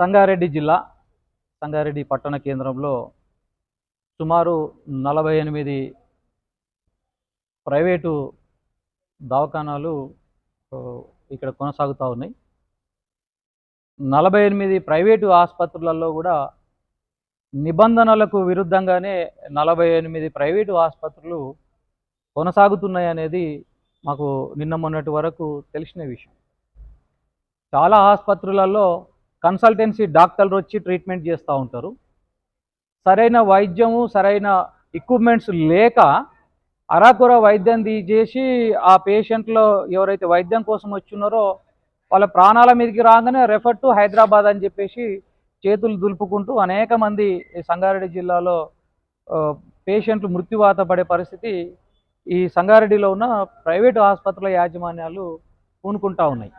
సంగారెడ్డి జిల్లా సంగారెడ్డి పట్టణ కేంద్రంలో సుమారు నలభై ఎనిమిది ప్రైవేటు దవాఖానాలు ఇక్కడ కొనసాగుతూ ఉన్నాయి. నలభై ఎనిమిది ప్రైవేటు ఆసుపత్రులలో కూడా నిబంధనలకు విరుద్ధంగానే నలభై ఎనిమిది ప్రైవేటు ఆసుపత్రులు కొనసాగుతున్నాయి అనేది మాకు నిన్న మొన్నటి వరకు తెలిసిన విషయం. చాలా ఆసుపత్రులలో కన్సల్టెన్సీ డాక్టర్లు వచ్చి ట్రీట్మెంట్ చేస్తూ ఉంటారు. సరైన వైద్యము సరైన ఎక్విప్మెంట్స్ లేక అరాకుర వైద్యం చేసి ఆ పేషెంట్లో ఎవరైతే వైద్యం కోసం వచ్చినారో వాళ్ళ ప్రాణాల మీదకి రాగానే రెఫర్ టు హైదరాబాద్ అని చెప్పేసి చేతులు దులుపుకుంటూ అనేక మంది ఈ సంగారెడ్డి జిల్లాలో పేషెంట్లు మృత్యువాత పడే పరిస్థితి ఈ సంగారెడ్డిలో ఉన్న ప్రైవేటు ఆసుపత్రుల యాజమాన్యాలు పూనుకుంటా ఉన్నాయి.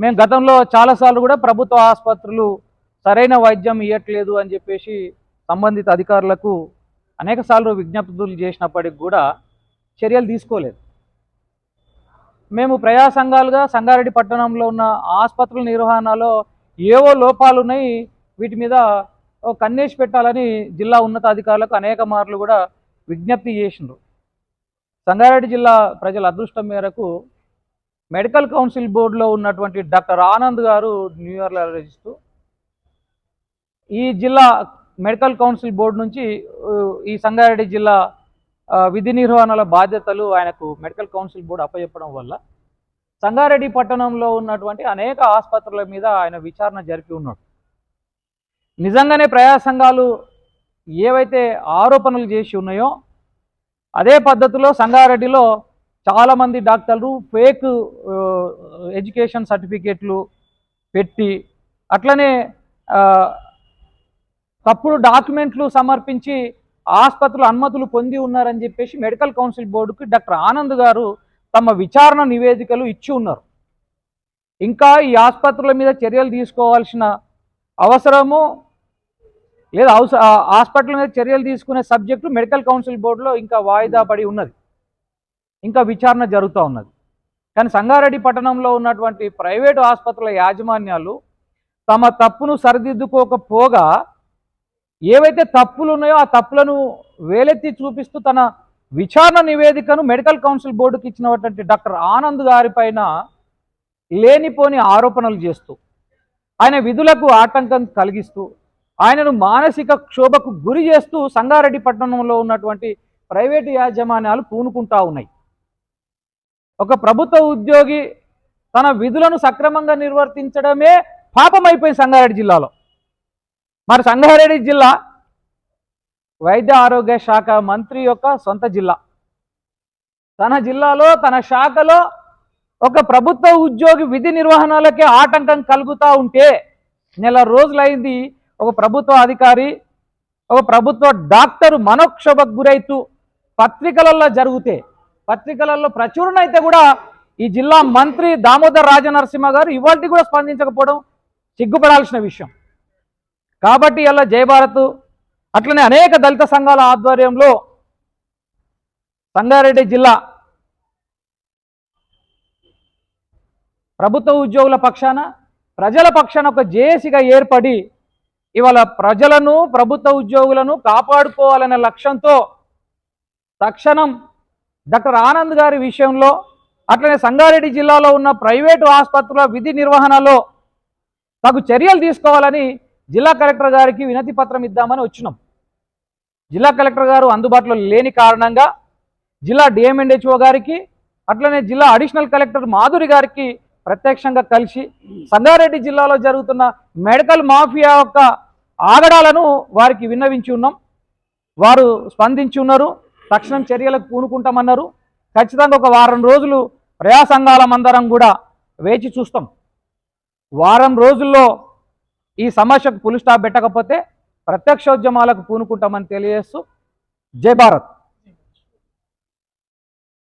మేము గతంలో చాలాసార్లు కూడా ప్రభుత్వ ఆసుపత్రులు సరైన వైద్యం ఇవ్వట్లేదు అని చెప్పేసి సంబంధిత అధికారులకు అనేక సార్లు విజ్ఞప్తులు చేసినప్పటికి కూడా చర్యలు తీసుకోలేదు. మేము ప్రజా సంఘాలుగా సంగారెడ్డి పట్టణంలో ఉన్న ఆసుపత్రుల నిర్వహణలో ఏవో లోపాలు ఉన్నాయి. వీటి మీద ఓ కన్నేసి పెట్టాలని జిల్లా ఉన్నతాధికారులకు అనేక మార్లు కూడా విజ్ఞప్తి చేసిండ్రు. సంగారెడ్డి జిల్లా ప్రజల అదృష్టం మేరకు మెడికల్ కౌన్సిల్ బోర్డులో ఉన్నటువంటి డాక్టర్ ఆనంద్ గారు న్యూ ఇయర్లో ఆలోచిస్తూ ఈ జిల్లా మెడికల్ కౌన్సిల్ బోర్డు నుంచి ఈ సంగారెడ్డి జిల్లా విధి నిర్వహణల బాధ్యతలు ఆయనకు మెడికల్ కౌన్సిల్ బోర్డు అప్పచెప్పడం వల్ల సంగారెడ్డి పట్టణంలో ఉన్నటువంటి అనేక ఆసుపత్రుల మీద ఆయన విచారణ జరిపి ఉన్నాడు. నిజంగానే ప్రజా సంఘాలు ఏవైతే ఆరోపణలు చేసి ఉన్నాయో అదే పద్ధతిలో సంగారెడ్డిలో చాలామంది డాక్టర్లు ఫేక్ ఎడ్యుకేషన్ సర్టిఫికేట్లు పెట్టి అట్లనే తప్పుడు డాక్యుమెంట్లు సమర్పించి ఆసుపత్రులు అనుమతులు పొంది ఉన్నారని చెప్పేసి మెడికల్ కౌన్సిల్ బోర్డుకి డాక్టర్ ఆనంద్ గారు తమ విచారణ నివేదికలు ఇచ్చి ఉన్నారు. ఇంకా ఈ ఆసుపత్రుల మీద చర్యలు తీసుకోవాల్సిన అవసరము లేదా అవసర హాస్పిటల్ మీద చర్యలు తీసుకునే సబ్జెక్టు మెడికల్ కౌన్సిల్ బోర్డులో ఇంకా వాయిదా పడి ఉన్నది. ఇంకా విచారణ జరుగుతూ ఉన్నది. కానీ సంగారెడ్డి పట్టణంలో ఉన్నటువంటి ప్రైవేటు ఆసుపత్రుల యాజమాన్యాలు తమ తప్పును సరిదిద్దుకోకపోగా ఏవైతే తప్పులు ఉన్నాయో ఆ తప్పులను వేలెత్తి చూపిస్తూ తన విచారణ నివేదికను మెడికల్ కౌన్సిల్ బోర్డుకి ఇచ్చినటువంటి డాక్టర్ ఆనంద్ గారి పైన లేనిపోని ఆరోపణలు చేస్తూ ఆయన విధులకు ఆటంకం కలిగిస్తూ ఆయనను మానసిక క్షోభకు గురి చేస్తూ సంగారెడ్డి పట్టణంలో ఉన్నటువంటి ప్రైవేటు యాజమాన్యాలు పూనుకుంటా ఉన్నాయి. ఒక ప్రభుత్వ ఉద్యోగి తన విధులను సక్రమంగా నిర్వర్తించడమే పాపమైపోయింది సంగారెడ్డి జిల్లాలో. మరి సంగారెడ్డి జిల్లా వైద్య ఆరోగ్య శాఖ మంత్రి యొక్క సొంత జిల్లా. తన జిల్లాలో తన శాఖలో ఒక ప్రభుత్వ ఉద్యోగి విధి నిర్వహణలకే ఆటంకం కలుగుతూ ఉంటే నెల రోజులైంది ఒక ప్రభుత్వ అధికారి ఒక ప్రభుత్వ డాక్టర్ మనోక్షభకు గురైతూ పత్రికలలో జరిగితే పత్రికలలో ప్రచురణ అయితే కూడా ఈ జిల్లా మంత్రి దామోదర్ రాజనరసింహ గారు ఇవాళ కూడా స్పందించకపోవడం సిగ్గుపడాల్సిన విషయం. కాబట్టి ఇలా జయభారత్ అట్లనే అనేక దళిత సంఘాల ఆధ్వర్యంలో సంగారెడ్డి జిల్లా ప్రభుత్వ ఉద్యోగుల పక్షాన ప్రజల పక్షాన ఒక జేఏసీగా ఏర్పడి ఇవాళ ప్రజలను ప్రభుత్వ ఉద్యోగులను కాపాడుకోవాలనే లక్ష్యంతో తక్షణం డాక్టర్ ఆనంద్ గారి విషయంలో అట్లనే సంగారెడ్డి జిల్లాలో ఉన్న ప్రైవేటు ఆసుపత్రుల విధి నిర్వహణలో తగు చర్యలు తీసుకోవాలని జిల్లా కలెక్టర్ గారికి వినతి పత్రం ఇద్దామని వచ్చినాం. జిల్లా కలెక్టర్ గారు అందుబాటులో లేని కారణంగా జిల్లా డిఎంఎన్హెచ్ఓ గారికి అట్లనే జిల్లా అడిషనల్ కలెక్టర్ మాధురి గారికి ప్రత్యక్షంగా కలిసి సంగారెడ్డి జిల్లాలో జరుగుతున్న మెడికల్ మాఫియా యొక్క ఆగడాలను వారికి విన్నవించి ఉన్నాం. వారు స్పందించి ఉన్నారు. తక్షణం చర్యలకు పూనుకుంటామన్నారు. ఖచ్చితంగా ఒక వారం రోజులు ప్రజా సంఘాలమందరం కూడా వేచి చూస్తాం. వారం రోజుల్లో ఈ సమస్యకు పులి స్టాప్ పెట్టకపోతే ప్రత్యక్షోద్యమాలకు పూనుకుంటామని తెలియజేస్తూ జై భారత్.